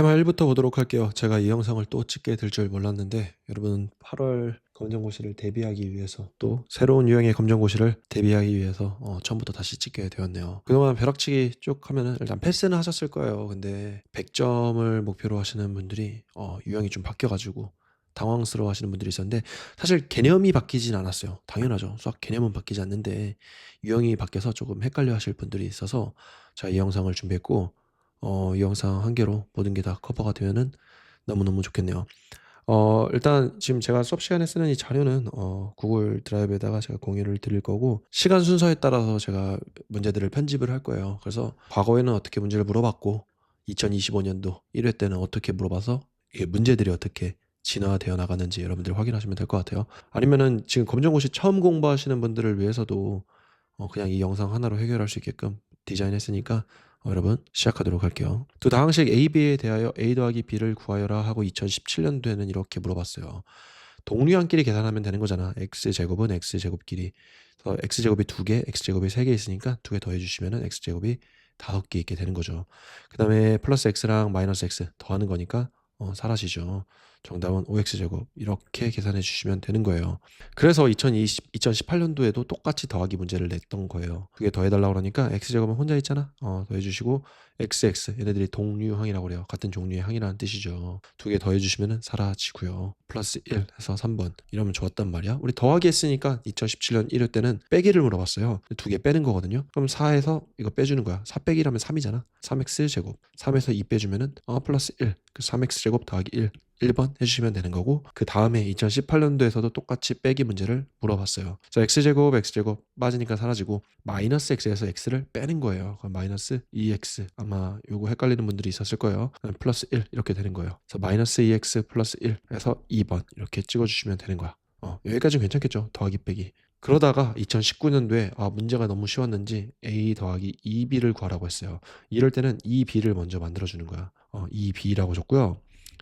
테마 1부터 보도록 할게요. 제가 이 영상을 또 찍게 될 줄 몰랐는데 여러분 8월 검정고시를 대비하기 위해서 또 새로운 유형의 검정고시를 대비하기 위해서 어, 처음부터 다시 찍게 되었네요. 그동안 벼락치기 쭉 하면은 일단 패스는 하셨을 거예요. 근데 100점을 목표로 하시는 분들이 어, 유형이 좀 바뀌어가지고 당황스러워 하시는 분들이 있었는데 사실 개념이 바뀌진 않았어요. 당연하죠. 수학 개념은 바뀌지 않는데 유형이 바뀌어서 조금 헷갈려 하실 분들이 있어서 제가 이 영상을 준비했고 어, 이 영상 한 개로 모든 게 다 커버가 되면은 너무너무 좋겠네요. 어, 일단 지금 제가 수업 시간에 쓰는 이 자료는 어, 구글 드라이브에다가 제가 공유를 드릴 거고 시간 순서에 따라서 제가 문제들을 편집을 할 거예요. 그래서 과거에는 어떻게 문제를 물어봤고 2025년도 1회 때는 어떻게 물어봐서 이게 문제들이 어떻게 진화되어 나가는지 여러분들 확인하시면 될 것 같아요. 아니면은 지금 검정고시 처음 공부하시는 분들을 위해서도 어, 그냥 이 영상 하나로 해결할 수 있게끔 디자인했으니까 어, 여러분 시작하도록 할게요. 두 다항식 A, B에 대하여 A 더하기 B를 구하여라 하고 2017년도에는 이렇게 물어봤어요. 동류항끼리 계산하면 되는 거잖아. x 제곱은 x 제곱끼리. 그래서 x 제곱이 두 개, x 제곱이 세 개 있으니까 두 개 더해 주시면은 x 제곱이 다섯 개 있게 되는 거죠. 그 다음에 플러스 x랑 마이너스 x 더하는 거니까 어, 사라지죠. 정답은 5x 제곱 이렇게 계산해 주시면 되는 거예요. 그래서 2020, 2018년도에도 똑같이 더하기 문제를 냈던 거예요. 그게 더해달라고 그러니까 x 제곱은 혼자 있잖아. 어, 더해주시고 xx 얘네들이 동류항이라고 그래요. 같은 종류의 항이라는 뜻이죠. 두 개 더해주시면은 사라지고요. 플러스 1 해서 3번 이러면 좋았단 말이야. 우리 더하기 했으니까 2017년 1회 때는 빼기를 물어봤어요. 두 개 빼는 거거든요. 그럼 4에서 이거 빼주는 거야. 4 빼기라면 3이잖아. 3x 제곱 3에서 2 빼주면은 어 플러스 1. 그 3x 제곱 더하기 1 1번 해주시면 되는 거고 그 다음에 2018년도에서도 똑같이 빼기 문제를 물어봤어요. 자 x제곱 x제곱 빠지니까 사라지고 마이너스 x에서 x를 빼는 거예요. 그럼 마이너스 2x 아마 요거 헷갈리는 분들이 있었을 거예요. 플러스 1 이렇게 되는 거예요. 그래서 마이너스 2x 플러스 1 해서 2번 이렇게 찍어주시면 되는 거야. 어, 여기까지는 괜찮겠죠? 더하기 빼기. 그러다가 2019년도에 아 문제가 너무 쉬웠는지 a 더하기 2b를 구하라고 했어요. 이럴 때는 2b를 먼저 만들어주는 거야. 어, 2b라고 줬고요.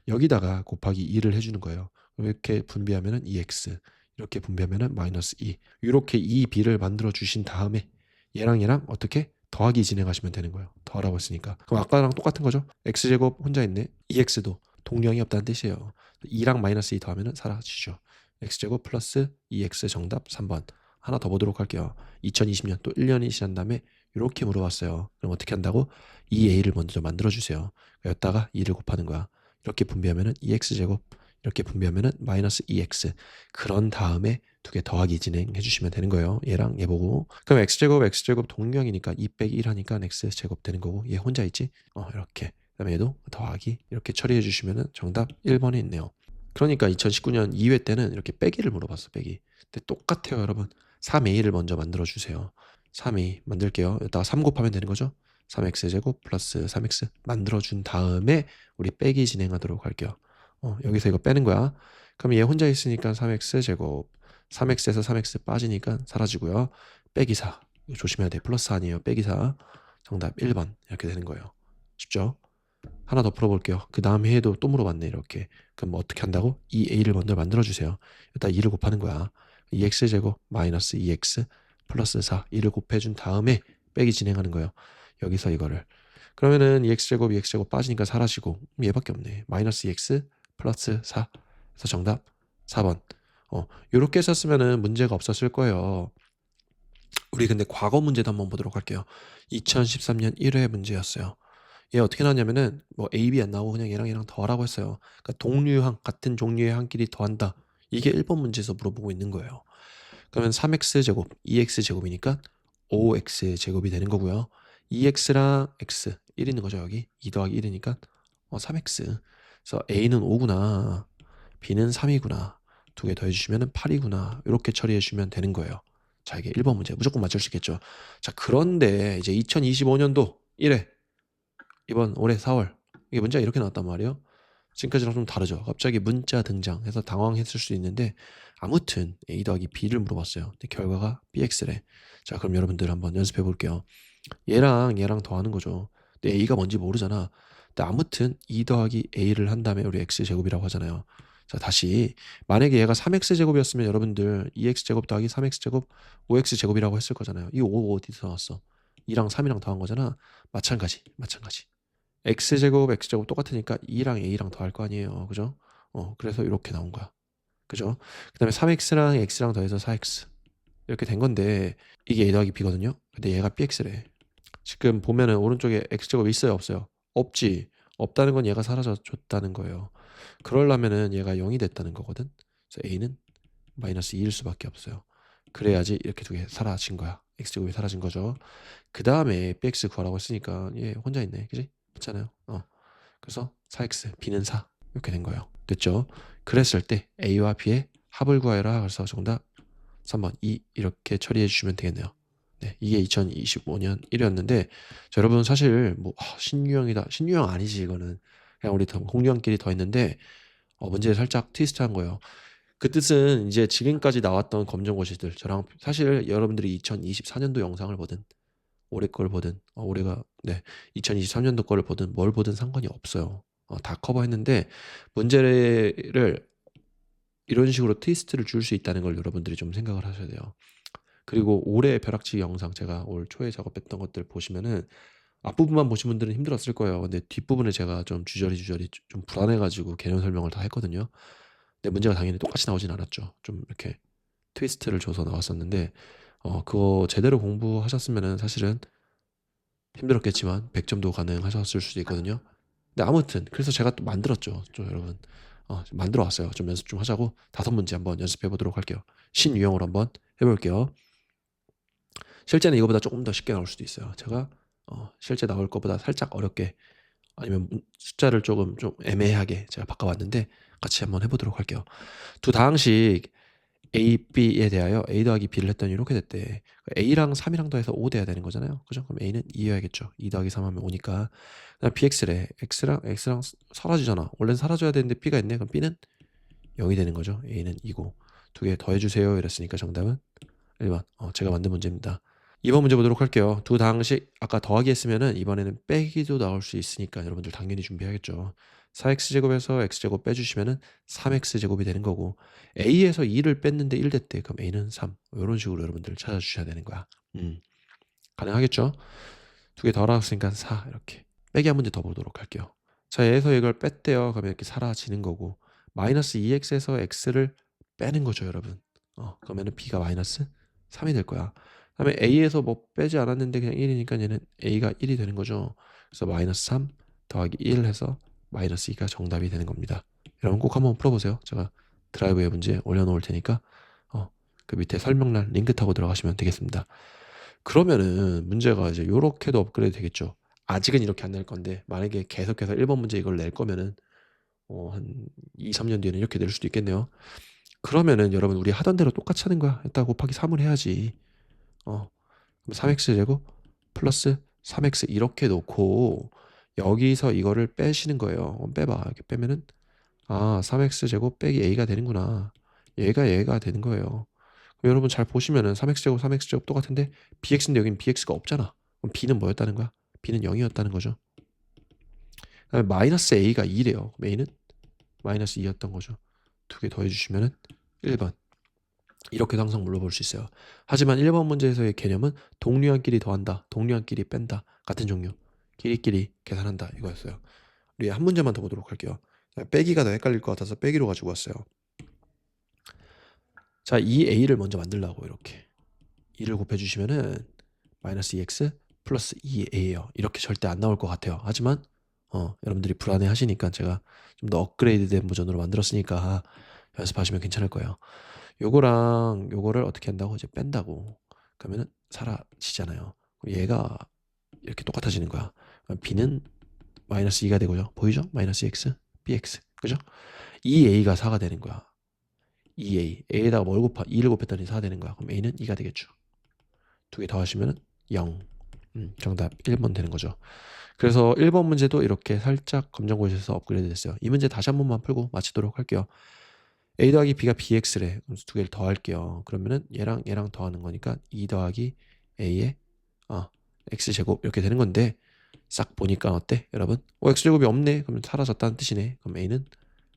여기다가 곱하기 2를 해주는 거예요. 이렇게 분비하면은 2x, 이렇게 분비하면은 마이너스 2. 이렇게 2b를 만들어 주신 다음에 얘랑 얘랑 어떻게 더하기 진행하시면 되는 거예요. 더하라고 했으니까. 그럼 아까랑 똑같은 거죠. x제곱 혼자 있네. 2x도 동량이 없다는 뜻이에요. 2랑 마이너스 2 더하면은 사라지죠. x제곱 플러스 2x 정답 3번. 하나 더 보도록 할게요. 2020년 또 1년이 지난 다음에 이렇게 물어봤어요. 그럼 어떻게 한다고? 2a를 먼저 만들어 주세요. 여기다가 2를 곱하는 거야. 이렇게 분비하면은 2x 제곱 이렇게 분비하면은 마이너스 2x 그런 다음에 두 개 더하기 진행해 주시면 되는 거예요. 얘랑 얘 보고 그럼 x 제곱 x 제곱 동량이니까 2 빼기 1 하니까 x 제곱 되는 거고 얘 혼자 있지? 어 이렇게 그 다음에 얘도 더하기 이렇게 처리해 주시면은 정답 1번에 있네요. 그러니까 2019년 2회 때는 이렇게 빼기를 물어봤어 빼기. 근데 똑같아요 여러분. 3a를 먼저 만들어 주세요. 3a 만들게요. 여기다가 3 곱하면 되는 거죠. 3x 제곱 플러스 3x 만들어준 다음에 우리 빼기 진행하도록 할게요. 어, 여기서 이거 빼는 거야. 그럼 얘 혼자 있으니까 3x 제곱 3x에서 3x 빠지니까 사라지고요. 빼기 4 이거 조심해야 돼. 플러스 아니에요. 빼기 4 정답 1번 이렇게 되는 거예요. 쉽죠? 하나 더 풀어볼게요. 그 다음 해에도 또 물어봤네 이렇게. 그럼 뭐 어떻게 한다고? 2a를 먼저 만들어주세요. 일단 2를 곱하는 거야. 2x 제곱 마이너스 2x 플러스 4 2를 곱해준 다음에 빼기 진행하는 거예요. 여기서 이거를. 그러면은 2x제곱 2x제곱 빠지니까 사라지고 얘밖에 없네. 마이너스 2x 플러스 4 그래서 정답 4번. 어 요렇게 썼으면은 문제가 없었을 거예요. 우리 근데 과거 문제도 한번 보도록 할게요. 2013년 1회 문제였어요. 얘 어떻게 나왔냐면은 뭐 a, b 안 나오고 그냥 얘랑 얘랑 더하라고 했어요. 그러니까 동류항 같은 종류의 항끼리 더한다. 이게 1번 문제에서 물어보고 있는 거예요. 그러면 3x제곱 2x제곱이니까 5x제곱이 되는 거고요 2x랑 x 1 있는 거죠 여기? 2 더하기 1이니까? 어, 3x 그래서 a는 5구나. B는 3이구나. 두 개 더해주시면 8이구나. 이렇게 처리해 주시면 되는 거예요. 자 이게 1번 문제. 무조건 맞출 수 있겠죠. 자 그런데 이제 2025년도 1회. 이번 올해 4월. 이게 문제가 이렇게 나왔단 말이에요. 지금까지랑 좀 다르죠. 갑자기 문자 등장해서 당황했을 수 있는데 아무튼 a 더하기 b를 물어봤어요. 근데 결과가 bx래. 자 그럼 여러분들 한번 연습해 볼게요 얘랑 얘랑 더하는 거죠. 근데 a가 뭔지 모르잖아. 근데 아무튼 2 더하기 a를 한 다음에 우리 x 제곱이라고 하잖아요. 자 다시 만약에 얘가 3x 제곱이었으면 여러분들 2x 제곱 더하기 3x 제곱 5x 제곱이라고 했을 거잖아요. 이 5 어디서 나왔어? 2랑 3이랑 더한 거잖아. 마찬가지, 마찬가지. x제곱 x제곱 똑같으니까 2랑 a랑 더할 거 아니에요. 그죠? 어, 그래서 이렇게 나온 거야. 그죠? 그 다음에 3x랑 x랑 더해서 4x. 이렇게 된 건데, 이게 a 더하기 b거든요? 근데 얘가 bx래. 지금 보면은 오른쪽에 x제곱이 있어요? 없어요? 없지. 없다는 건 얘가 사라졌다는 거예요. 그러려면은 얘가 0이 됐다는 거거든? 그래서 a는 마이너스 2일 수밖에 없어요. 그래야지 이렇게 두 개 사라진 거야. x제곱이 사라진 거죠. 그 다음에 bx 구하라고 했으니까 얘 혼자 있네. 그지? 맞잖아요. 어. 그래서 4x, b는 4. 이렇게 된 거예요. 됐죠? 그랬을 때 a와 b의 합을 구하여라. 그래서 정답 3번 2 이렇게 처리해 주시면 되겠네요. 네, 이게 2025년 1위였는데 여러분 사실 뭐 아, 신유형이다. 신유형 아니지 이거는. 그냥 우리 더 공유형끼리 더 했는데 어, 문제 살짝 트위스트한 거예요. 그 뜻은 이제 지금까지 나왔던 검정고시들 저랑 사실 여러분들이 2024년도 영상을 보든 올해 걸 보든 어, 올해가 네 2023년도 거를 보든 뭘 보든 상관이 없어요. 어, 다 커버했는데 문제를 이런 식으로 트위스트를 줄 수 있다는 걸 여러분들이 좀 생각을 하셔야 돼요. 그리고 올해 벼락치기 영상 제가 올 초에 작업했던 것들 보시면은 앞부분만 보신 분들은 힘들었을 거예요. 근데 뒷부분에 제가 좀 주저리 주저리 좀 불안해가지고 개념 설명을 다 했거든요. 근데 문제가 당연히 똑같이 나오진 않았죠. 좀 이렇게 트위스트를 줘서 나왔었는데 어 그거 제대로 공부하셨으면은 사실은 힘들었겠지만 100점도 가능하셨을 수도 있거든요. 근데 아무튼 그래서 제가 또 만들었죠. 좀 여러분 어, 만들어 왔어요. 좀 연습 좀 하자고 다섯 문제 한번 연습해 보도록 할게요. 신유형으로 한번 해볼게요. 실제는 이거보다 조금 더 쉽게 나올 수도 있어요. 제가 어, 실제 나올 것보다 살짝 어렵게 아니면 숫자를 조금 좀 애매하게 제가 바꿔봤는데 같이 한번 해보도록 할게요. 두 다항식 A, B에 대하여 A 더하기 B를 했더니 이렇게 됐대. A랑 3이랑 더해서 5 돼야 되는 거잖아요. 그죠? 그럼 A는 2여야겠죠. 2 더하기 3 하면 5니까. 그다음 BX래. X랑 X랑 사라지잖아. 원래는 사라져야 되는데 B가 있네. 그럼 B는 0이 되는 거죠. A는 2고. 두 개 더해주세요. 이랬으니까 정답은 1번. 어, 제가 만든 문제입니다. 2번 문제 보도록 할게요. 두 다항식 아까 더하기 했으면은 이번에는 빼기도 나올 수 있으니까 여러분들 당연히 준비해야겠죠. 4x제곱에서 x제곱 빼주시면은 3x제곱이 되는 거고 a에서 2를 뺐는데 1 됐대. 그럼 a는 3. 이런 식으로 여러분들 찾아주셔야 되는 거야. 음. 가능하겠죠? 두개 더하았으니까 4 이렇게. 빼기 한 문제 더 보도록 할게요. 자, 얘에서 이걸 뺐대요. 그러면 이렇게 사라지는 거고 마이너스 2x에서 x를 빼는 거죠, 여러분. 어, 그러면은 b가 마이너스 3이 될 거야. 그다음에 a에서 뭐 빼지 않았는데 그냥 1이니까 얘는 a가 1이 되는 거죠. 그래서 마이너스 3 더하기 1 해서 마이너스 2가 정답이 되는 겁니다. 여러분 꼭 한번 풀어보세요. 제가 드라이브의 문제 올려놓을 테니까 어, 그 밑에 설명란 링크 타고 들어가시면 되겠습니다. 그러면은 문제가 이제 요렇게도 업그레이드 되겠죠. 아직은 이렇게 안 낼 건데 만약에 계속해서 1번 문제 이걸 낼 거면은 어, 한 2, 3년 뒤에는 이렇게 낼 수도 있겠네요. 그러면은 여러분 우리 하던 대로 똑같이 하는 거야. 일단 곱하기 3을 해야지. 어. 그럼 3x 제곱 플러스 3x 이렇게 놓고 여기서 이거를 빼시는 거예요. 어, 빼봐. 이렇게 빼면은 아 3x 제곱 빼기 a가 되는구나. 얘가 얘가 되는 거예요. 여러분 잘 보시면은 3x 제곱 3x 제곱 똑같은데 bx인데 여기는 bx가 없잖아. 그럼 b는 뭐였다는 거야? b는 0이었다는 거죠. 그다음에 마이너스 a가 2래요. 그럼 a는 마이너스 2였던 거죠. 두 개 더해주시면은 1번. 이렇게도 항상 물어볼 수 있어요. 하지만 1번 문제에서의 개념은 동류한끼리 더한다, 동류한끼리 뺀다 같은 종류. 끼리끼리 계산한다 이거였어요. 우리 한 문제만 더 보도록 할게요. 빼기가 더 헷갈릴 것 같아서 빼기로 가지고 왔어요. 자, 이 a를 먼저 만들라고 이렇게 2를 곱해주시면은 마이너스 2x 플러스 2a예요. 이렇게 절대 안 나올 것 같아요. 하지만 어, 여러분들이 불안해 하시니까 제가 좀 더 업그레이드된 버전으로 만들었으니까 연습하시면 괜찮을 거예요. 요거랑 요거를 어떻게 한다고 이제 뺀다고 그러면은 사라지잖아요. 얘가 이렇게 똑같아지는 거야. b는 마이너스 2가 되고요. 보이죠? 마이너스 x, bx. 그죠? 2a가 4가 되는 거야. 2a. a에다가 뭘 곱하? 2를 곱했더니 4 되는 거야. 그럼 a는 2가 되겠죠. 두 개 더 하시면은 0. 음, 정답 1번 되는 거죠. 그래서 1번 문제도 이렇게 살짝 검정 고시에서 업그레이드 됐어요. 이 문제 다시 한 번만 풀고 마치도록 할게요. A 더하기 b가 bx래. 그럼 두 개를 더할게요. 그러면은 얘랑 얘랑 더하는 거니까 2 더하기 a의 아, x제곱 이렇게 되는 건데 싹 보니까 어때? 여러분? 어 x제곱이 없네. 그러면 사라졌다는 뜻이네. 그럼 a는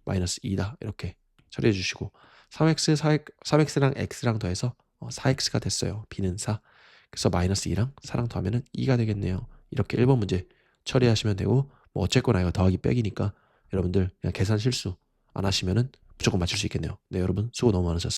마이너스 2다. 이렇게 처리해 주시고. 3x 4x, 3x랑 x랑 더해서 어, 4x가 됐어요. B는 4 그래서 마이너스 2랑 4랑 더하면은 2가 되겠네요. 이렇게 1번 문제 처리하시면 되고 뭐 어쨌거나 이거 더하기 빼기니까 여러분들 그냥 계산 실수 안 하시면은 무조건 맞출 수 있겠네요. 네, 여러분 수고 너무 많으셨습니다.